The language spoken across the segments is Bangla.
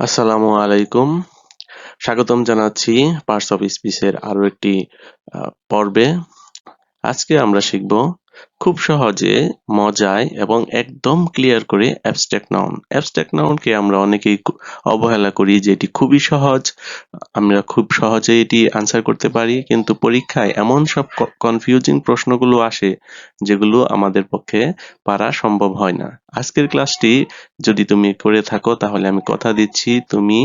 আসসালামু আলাইকুম। স্বাগতম জানাচ্ছি পার্টস অফ স্পিচের আরও একটি পর্বে। আজকে আমরা শিখব খুব সহজে, মজায় এবং একদম ক্লিয়ার করে অ্যাবস্ট্রাক্ট নাউন অ্যাবস্ট্রাক্ট নাউনকে আমরা অনেকেই অবহেলা করি যে এটি খুবই সহজ। আমরা খুব সহজে এটি আনসার করতে পারি, কিন্তু পরীক্ষায় এমন সব কনফিউজিং প্রশ্নগুলো আসে যেগুলো আমাদের পক্ষে পারা সম্ভব হয় না। আজকের ক্লাসটি যদি তুমি করে থাকো, তাহলে আমি কথা দিচ্ছি। তুমি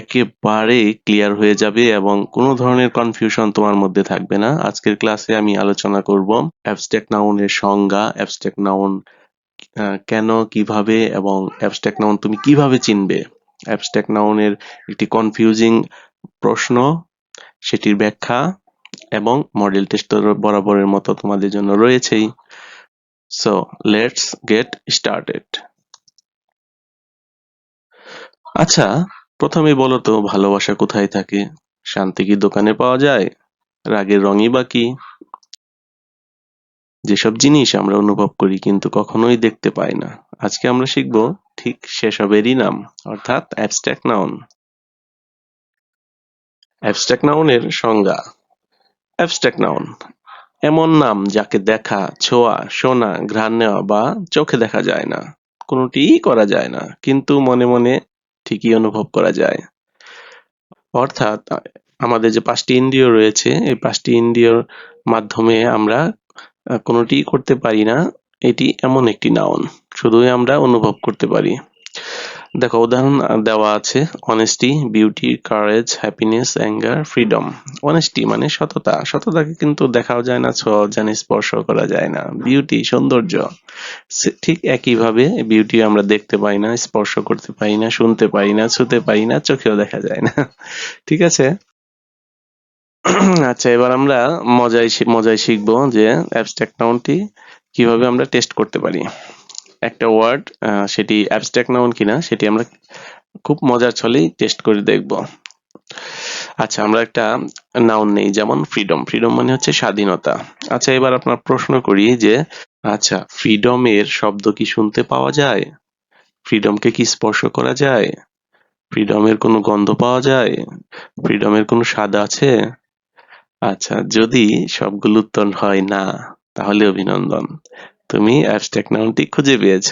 একেবারে ক্লিয়ার হয়ে যাবে এবং কোনো ধরনের কনফিউশন তোমার মধ্যে থাকবে না। আজকের ক্লাসে আমি আলোচনা করব অ্যাবস্ট্রাক্ট নাউনের সংজ্ঞা অ্যাবস্ট্রাক্ট নাউন কেন, কীভাবে এবং অ্যাবস্ট্রাক্ট নাউন তুমি কীভাবে চিনবে? অ্যাবস্ট্রাক্ট নাউনের একটি কনফিউজিং প্রশ্ন, সেটির ব্যাখ্যা এবং মডেল টেস্ট বরাবরের মতো তোমাদের জন্য রয়েছেই। সো লেটস গেট স্টার্টেড আচ্ছা প্রথমে বলো তো, ভালোবাসা কোথায় থাকে? শান্তি কি দোকানে পাওয়া যায়? রাগের রঙই বা কি? যেসব জিনিস আমরা অনুভব করি কিন্তু কখনোই দেখতে পাই না। আজকে আমরা শিখব ঠিক সেসবেরই নাম, অর্থাৎ অ্যাবস্ট্রাক্ট নাউন অ্যাবস্ট্রাক্ট নাউনের সংজ্ঞা। অ্যাবস্ট্রাক্ট নাউন এমন নাম যাকে দেখা, ছোঁয়া, শোনা, ঘ্রাণ নেওয়া বা চোখে দেখা যায় না। কোনোটিই করা যায় না, কিন্তু মনে মনে ঠিকই অনুভব করা যায়। অর্থাৎ, আমাদের যে পাঁচটি ইন্দ্রিয় রয়েছে, এই পাঁচটি ইন্দ্রিয়র মাধ্যমে আমরা কোনোটি করতে পারি না। এটি এমন একটি নাউন শুধুই আমরা অনুভব করতে পারি। দেখো, উদাহরণ দেওয়া আছে honesty beauty courage happiness anger freedom honesty মানে সততা। সততাকে কিন্তু দেখাও যায় না, ছোঁয়াও যায় না স্পর্শ করা যায় না। বিউটি সৌন্দর্য। ঠিক একইভাবে বিউটি আমরা দেখতে পাই না, স্পর্শ করতে পারি না, শুনতে পারি না, ছুতে পারি না, চোখেও দেখা যায় না। ঠিক আছে? আচ্ছা এবার আমরা মজায় মজায় শিখব যে অ্যাবস্ট্রাক্ট নাউনটি কীভাবে আমরা টেস্ট করতে পারি। একটা ওয়ার্ড সেটি অ্যাবস্ট্রাক্ট নাউন কিনা, সেটি আমরা খুব মজার ছলেই টেস্ট করে দেখব। আচ্ছা আমরা একটা নাউন নেই, যেমন ফ্রিডম ফ্রিডম মানে হচ্ছে স্বাধীনতা। আচ্ছা এবার আপনার প্রশ্ন করি যে আচ্ছা ফ্রিডমের শব্দ কি শুনতে পাওয়া যায়? ফ্রিডমকে কি স্পর্শ করা যায়? ফ্রিডমের কোনো গন্ধ পাওয়া যায়? ফ্রিডমের কোনো স্বাদ আছে? আচ্ছা যদি সবগুলো উত্তর হয় না, তাহলে অভিনন্দন। তুমি অ্যাবস্ট্রাক্ট নাউনটি খুঁজে পেয়েছ।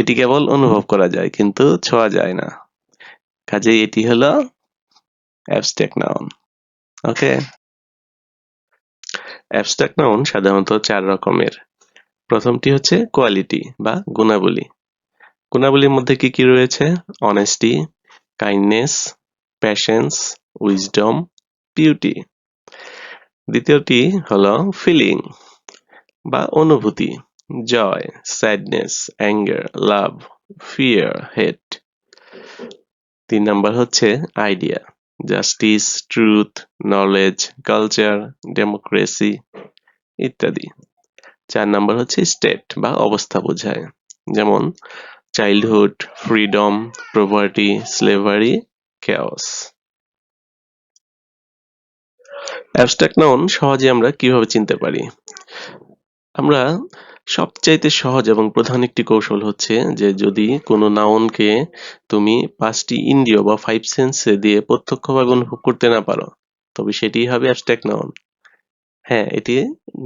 এটি কেবল অনুভব করা যায়, কিন্তু ছোঁয়া যায় না। কাজেই এটি হলো abstract noun okay abstract noun সাধারণত চার রকমের। প্রথমটি হচ্ছে কোয়ালিটি বা গুণাবলী। গুণাবলীর মধ্যে কি কি রয়েছে? Honesty kindness patience wisdom beauty দ্বিতীয়টি হলো ফিলিং বা অনুভূতি, joy sadness anger love fear hate তিন নাম্বার হচ্ছে idea justice truth knowledge culture democracy ইত্যাদি। চার নাম্বার হচ্ছে স্টেট বা অবস্থা বোঝায়, যেমন childhood freedom property slavery chaos abstract noun সহজে আমরা কীভাবে চিনতে পারি? আমরা সবচাইতে সহজ এবং প্রধান একটি কৌশল হচ্ছে যে যদি কোনো নাউনকে তুমি পাঁচটি ইন্দ্রিয় বা ফাইভ সেন্সে দিয়ে প্রত্যক্ষভাবে অনুভব করতে না পারো, তবে সেটি হবে অ্যাবস্ট্রাক্ট নাউন হ্যাঁ এটি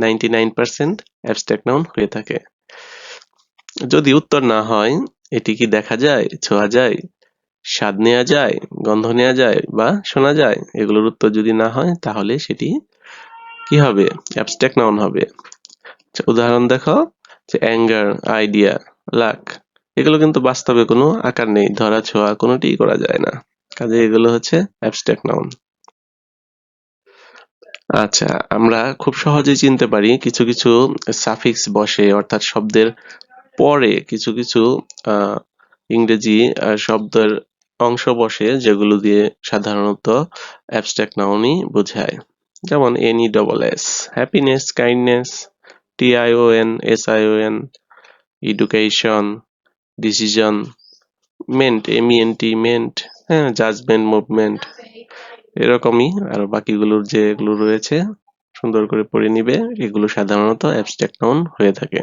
ninety nine percent abstract noun হয়ে থাকে। যদি উত্তর না হয়, এটি কি দেখা যায়, ছোঁয়া যায়, স্বাদ নেওয়া যায়, গন্ধ নেওয়া যায় বা শোনা যায়, এগুলোর উত্তর যদি না হয়, তাহলে সেটি কি হবে? অ্যাবস্ট্রাক্ট নাউন হবে। উদাহরণ দেখো, যে অ্যাঙ্গার আইডিয়া লাক এগুলো কিন্তু বাস্তবে কোনো আকার নেই, ধরা, ছোঁয়া, কোনোটিই করা যায় না। কাজে এগুলো হচ্ছে অ্যাবস্ট্রাক্ট নাউন আচ্ছা আমরা খুব সহজেই চিনতে পারি কিছু কিছু সাফিক্স বসে, অর্থাৎ শব্দের পরে কিছু কিছু ইংরেজি শব্দের অংশ বসে, যেগুলো দিয়ে সাধারণত অ্যাবস্ট্রাক্ট নাউনই বোঝায়। যেমন any double S happiness kindness TION SION education decision ment MENT ment হ্যাঁ জাজমেন্ট মুভমেন্ট এরকমই আর বাকিগুলোর যেগুলো রয়েছে, সুন্দর করে পড়ে নিবে, এগুলো সাধারণত অ্যাবস্ট্রাক্ট নাউন হয়ে থাকে।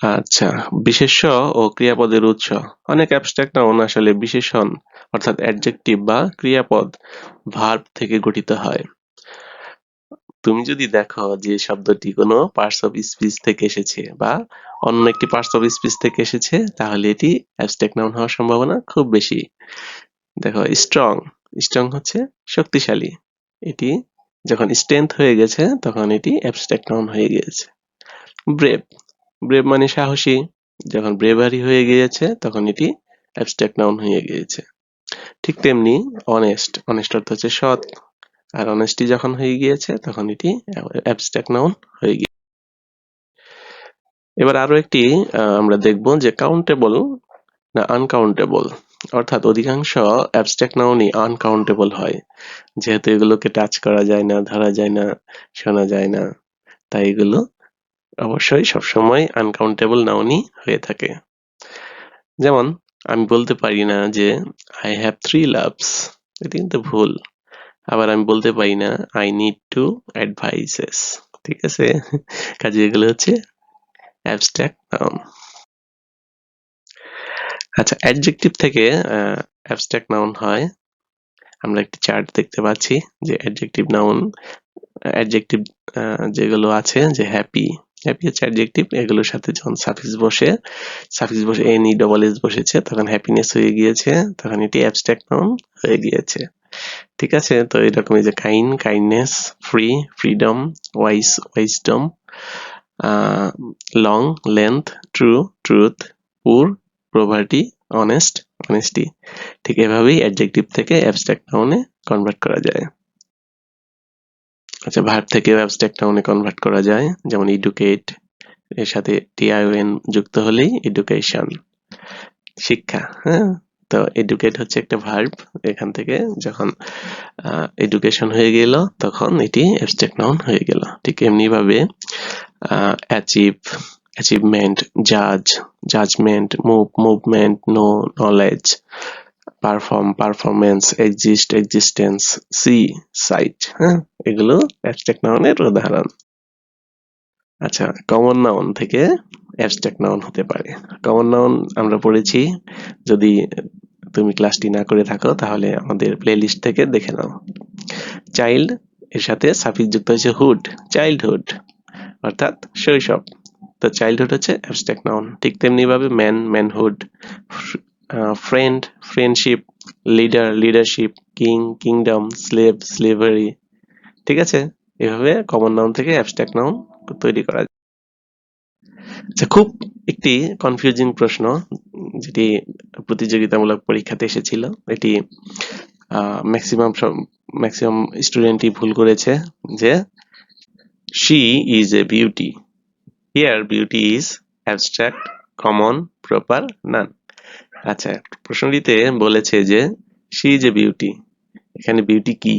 আচ্ছা বিশেষ্য ও ক্রিয়াপদের উৎস। অনেক অ্যাবস্ট্রাক্ট নাউন আসলে বিশেষণ, অর্থাৎ অ্যাডজেক্টিভ বা ক্রিয়াপদ ভার্ব থেকে গঠিত হয়। তুমি যদি দেখো যে শব্দটি কোনো পার্টস অফ স্পিচ থেকে এসেছে বা অন্য একটি পার্টস অফ স্পিচ থেকে এসেছে, তাহলে এটি অ্যাবস্ট্রাক্ট নাউন হওয়ার সম্ভাবনা খুব বেশি। দেখো স্ট্রং স্ট্রং হচ্ছে শক্তিশালী। এটি যখন স্ট্রেংথ হয়ে গেছে, তখন এটি অ্যাবস্ট্রাক্ট নাউন হয়ে গিয়েছে। ব্রেভ ব্রেভ মানে সাহসী। যখন ব্রেভারি হয়ে গিয়েছে, তখন এটি অ্যাবস্ট্রাক্ট নাউন হয়ে গিয়েছে। ঠিক তেমনি অনেস্ট অনেস্ট অর্থ হচ্ছে সৎ। আর অনেস্টি যখন হয়ে গিয়েছে, তখন এটি অ্যাবস্ট্রাক্ট নাউন হয়ে গিয়েছে এবার আরও একটি আমরা দেখব যে কাউন্টেবল না আনকাউন্টেবল অর্থাৎ অধিকাংশ অ্যাবস্ট্রাক্ট নাউনই আনকাউন্টেবল হয়। যেহেতু এগুলোকে টাচ করা যায় না, ধরা যায় না, শোনা যায় না, তাই এগুলো অবশ্যই সবসময় আনকাউন্টেবল নাউনই হয়ে থাকে। যেমন, আমি বলতে পারি না যে আই হ্যাভ থ্রি লাভস এটি কিন্তু ভুল। আবার আমি বলতে পারি না আই নিড টু অ্যাডভাইসেস ঠিক আছে? কাজে এগুলো হচ্ছে অ্যাবস্ট্রাক্ট নাউন আচ্ছা অ্যাডজেক্টিভ থেকে অ্যাবস্ট্রাক্ট নাউন হয়। আমরা একটি চার্ট দেখতে পাচ্ছি যে অ্যাডজেক্টিভ নাউন অ্যাডজেক্টিভ যেগুলো আছে, যে হ্যাপি হ্যাপি হচ্ছে অ্যাডজেক্টিভ এগুলোর সাথে যখন সাফিক্স বসে সাফিক্স বসে এন ই ডবল এস বসেছে, তখন হ্যাপিনেস হয়ে গিয়েছে, তখন এটি অ্যাবস্ট্রাক্ট নাউন হয়ে গিয়েছে। ঠিক আছে? তো এরকমই যে kind kindness free freedom wise wisdom long length true truth poor poverty honest honesty ঠিক এভাবেই অ্যাডজেক্টিভ থেকে অ্যাবস্ট্রাক্ট নাউনে কনভার্ট করা যায়। আচ্ছা ভার্ব থেকে অ্যাবস্ট্রাক্ট নাউনে কনভার্ট করা যায়। যেমন এডুকেট এর সাথে টিআইওএন যুক্ত হলেই এডুকেশন শিক্ষা হ্যাঁ? তো এডুকেট হচ্ছে একটা ভার্ব এখান থেকে যখন এডুকেশন হয়ে গেল, তখন এটি অ্যাবস্ট্রাক্ট নাউন হয়ে গেল। ঠিক এমনি ভাবে অ্যাচিভ অ্যাচিভমেন্ট জাজ judgement move movement know knowledge perform performance exist existence see sight হ্যাঁ? এগুলো অ্যাবস্ট্রাক্ট নাউনের উদাহরণ। আচ্ছা কমন নাউন থেকে অ্যাবস্ট্রাক্ট নাউন হতে পারে। কমন নাউন আমরা পড়েছি, যদি তুমি ক্লাসটি না করে থাকো, তাহলে আমাদের প্লেলিস্ট থেকে দেখে নাও। চাইল্ড এর সাথে সাফিক্স যুক্ত হয়েছে হুড চাইল্ডহুড অর্থাৎ শৈশব। তো চাইল্ডহুড হচ্ছে অ্যাবস্ট্রাক্ট নাউন ঠিক তেমনি ভাবে man manhood friend friendship leader leadership king kingdom slave slavery ঠিক আছে? এভাবে কমন নাউন থেকে অ্যাবস্ট্রাক্ট নাউন তৈরি করা যায়। আচ্ছা খুব একটি কনফিউজিং প্রশ্ন, যেটি প্রতিযোগিতামূলক পরীক্ষাতে এসেছিল। এটি ম্যাক্সিমাম ম্যাক্সিমাম স্টুডেন্টই ভুল করেছে যে she is a beauty here beauty is abstract common proper noun আচ্ছা প্রশ্নটিতে বলেছে যে শি ইজ এ বিউটি এখানে বিউটি কি?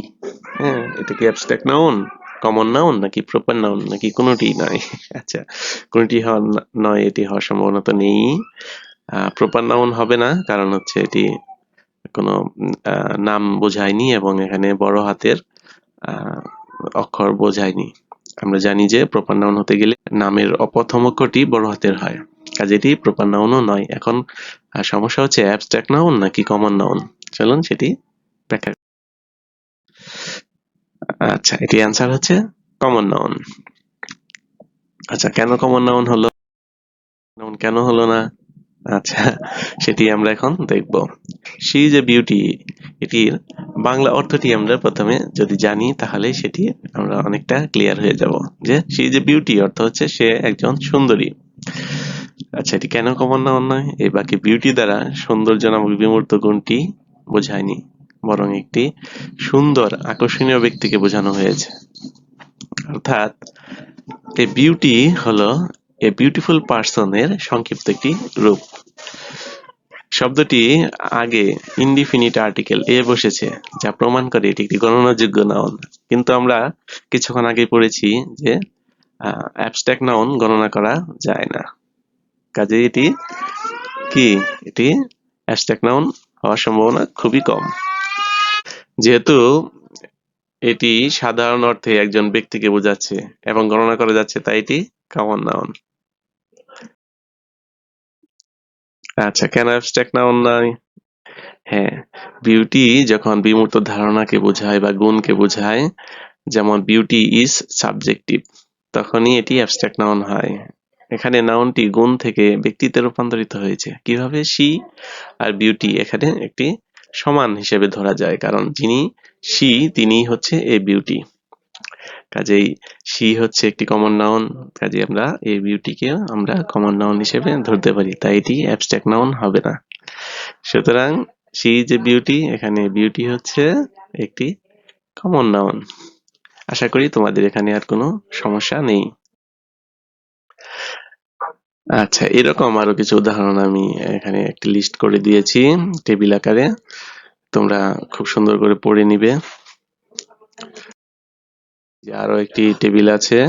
হ্যাঁ এটা কি অ্যাবস্ট্রাক্ট নাউন কমন নাউন নাকি প্রপার নাউন নাকি কোনোটি নয় আচ্ছা কোনোটি হওয়ার নয়, এটি হওয়ার সম্ভাবনা তো নেই। প্রপার নাউন হবে না, কারণ হচ্ছে এটি কোনো নাম বোঝায়নি এবং এখানে বড় হাতের অক্ষর বোঝায়নি। আমরা জানি যে প্রপার নাউন হতে গেলে নামের অপ্রথম অক্ষরটি বড় হাতের হয়, কাজে এটি প্রপার নাউনও নয়। এখন সমস্যা হচ্ছে অ্যাবস্ট্রাক্ট নাউন নাকি কমন নাউন চলুন সেটি ব্যাখ্যা আচ্ছা এটি অ্যান্সার হচ্ছে কমন নাউন আচ্ছা কেন কমন নাউন হলো? নাউন কেন হলো না? আচ্ছা সেটি আমরা এখন দেখব। সি যে বিউটি এটির বাংলা অর্থটি আমরা প্রথমে যদি জানি, তাহলে সেটি আমরা অনেকটা ক্লিয়ার হয়ে যাব যে সি যে বিউটি অর্থ হচ্ছে সে একজন সুন্দরী। আচ্ছা এটি কেন কমন নাউন নয়? এই বাকি বিউটি দ্বারা সৌন্দর্য নামক বিমূর্ত গুণটি বোঝায়নি। বরং একটি সুন্দর, আকর্ষণীয় ব্যক্তিকে বোঝানো হয়েছে। অর্থাৎ, এ বিউটি হলো এ বিউটিফুল পার্সনের সংক্ষিপ্ত একটি রূপ। শব্দটি আগে ইনডিফিনিট আর্টিকেল এ বসেছে, যা প্রমাণ করে এটি একটি গণনাযোগ্য নাউন কিন্তু আমরা কিছুক্ষণ আগে পড়েছি যে অ্যাবস্ট্রাক্ট নাউন গণনা করা যায় না। কাজে এটি কি? এটি অ্যাবস্ট্রাক্ট নাউন হওয়ার সম্ভাবনা খুবই কম। যেহেতু এটি সাধারণ অর্থে একজন ব্যক্তিকে বোঝাচ্ছে এবং গণনা করা যাচ্ছে, তাই এটি কমন নাউন আচ্ছা কেন অ্যাবস্ট্রাক্ট নাউন নয় হ্যাঁ বিউটি যখন বিমূর্ত ধারণাকে বোঝায় বা গুণকে বোঝায়, যেমন বিউটি ইজ সাবজেক্টিভ তখনই এটি অ্যাবস্ট্রাক্ট নাউন হয়। এখানে নাউনটি গুণ থেকে ব্যক্তিতে রূপান্তরিত হয়েছে। কীভাবে? সি আর বিউটি এখানে একটি সমান হিসেবে ধরা যায়, কারণ যিনি সি তিনি হচ্ছে এ বিউটি। কাজেই সি হচ্ছে একটি কমন নাউন কাজে আমরা এই বিউটিকে আমরা কমন নাউন হিসেবে ধরতে পারি, তাই এটি অ্যাবস্ট্রাক্ট নাউন হবে না। সুতরাং সি যে বিউটি, এখানে বিউটি হচ্ছে একটি কমন নাউন আশা করি তোমাদের এখানে আর কোনো সমস্যা নেই। আচ্ছা এরকম আরও কিছু উদাহরণ আমি এখানে একটি লিস্ট করে দিয়েছি টেবিল আকারে। তোমরা খুব সুন্দর করে পড়ে নিবে। আরও একটি টেবিল আছে।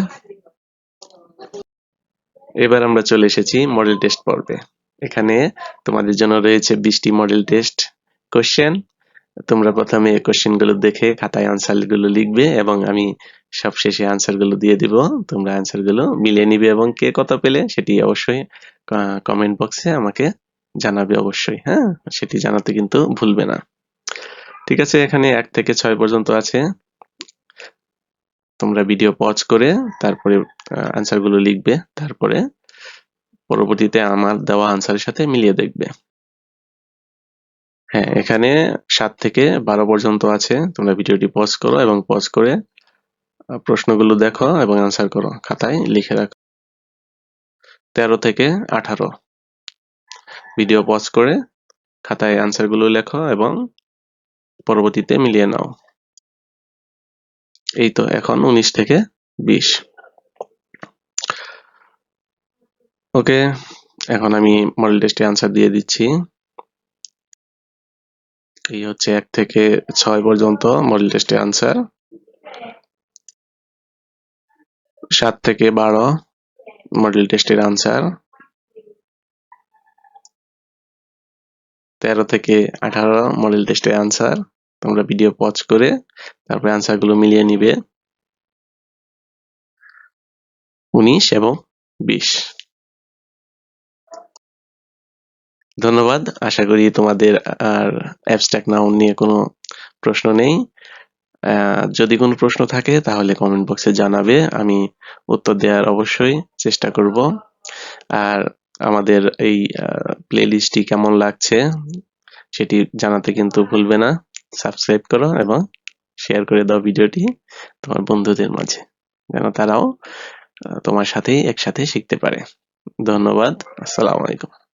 এবার আমরা চলে এসেছি মডেল টেস্ট পর্বে। এখানে তোমাদের জন্য রয়েছে বিশটি মডেল টেস্ট কোশ্চেন তোমরা প্রথমে কোশ্চেনগুলো দেখে খাতায় আনসারগুলো লিখবে এবং আমি সব শেষে আনসারগুলো দিয়ে দিব। তোমরা আনসারগুলো মিলিয়ে নিবে এবং কে কত পেলে সেটি অবশ্যই কমেন্ট বক্সে আমাকে জানাবে অবশ্যই হ্যাঁ? সেটি জানাতে কিন্তু ভুলবে না। ঠিক আছে, এখানে এক থেকে ছয় পর্যন্ত আছে। তোমরা ভিডিও পজ করে তারপরে আনসারগুলো লিখবে, তারপরে পরবর্তীতে আমার দেওয়া আনসারের সাথে মিলিয়ে দেখবে। হ্যাঁ এখানে সাত থেকে বারো পর্যন্ত আছে। তোমরা ভিডিওটি পজ করো এবং পজ করে প্রশ্নগুলো দেখো এবং অ্যান্সার করো খাতায়, লিখে রাখো। তেরো থেকে আঠারো। ভিডিও পজ করে খাতায় আনসারগুলো লেখো এবং পরবর্তীতে মিলিয়ে নাও। এই তো এখন উনিশ থেকে বিশ। ওকে এখন আমি মডেল টেস্টে আনসার দিয়ে দিচ্ছি। এই হচ্ছে এক থেকে ছয় পর্যন্ত মডেল টেস্টের আনসার সাত থেকে বারো মডেল টেস্টের আনসার তেরো থেকে আঠারো মডেল টেস্টের আনসার তোমরা ভিডিও পজ করে তারপরে আনসারগুলো মিলিয়ে নিবে। উনিশ এবং বিশ। ধন্যবাদ। আশা করি তোমাদের আর অ্যাবস্ট্রাক্ট নাউন নিয়ে কোনো প্রশ্ন নেই। যদি কোনো প্রশ্ন থাকে, তাহলে কমেন্ট বক্সে জানাবে। আমি উত্তর দেওয়ার অবশ্যই চেষ্টা করব। আর আমাদের এই প্লেলিস্টটি কেমন লাগছে, সেটি জানাতে কিন্তু ভুলবে না। সাবস্ক্রাইব করো এবং শেয়ার করে দাও ভিডিওটি তোমার বন্ধুদের মাঝে, যেন তারাও তোমার সাথেই একসাথে শিখতে পারে। ধন্যবাদ। আসসালামু আলাইকুম।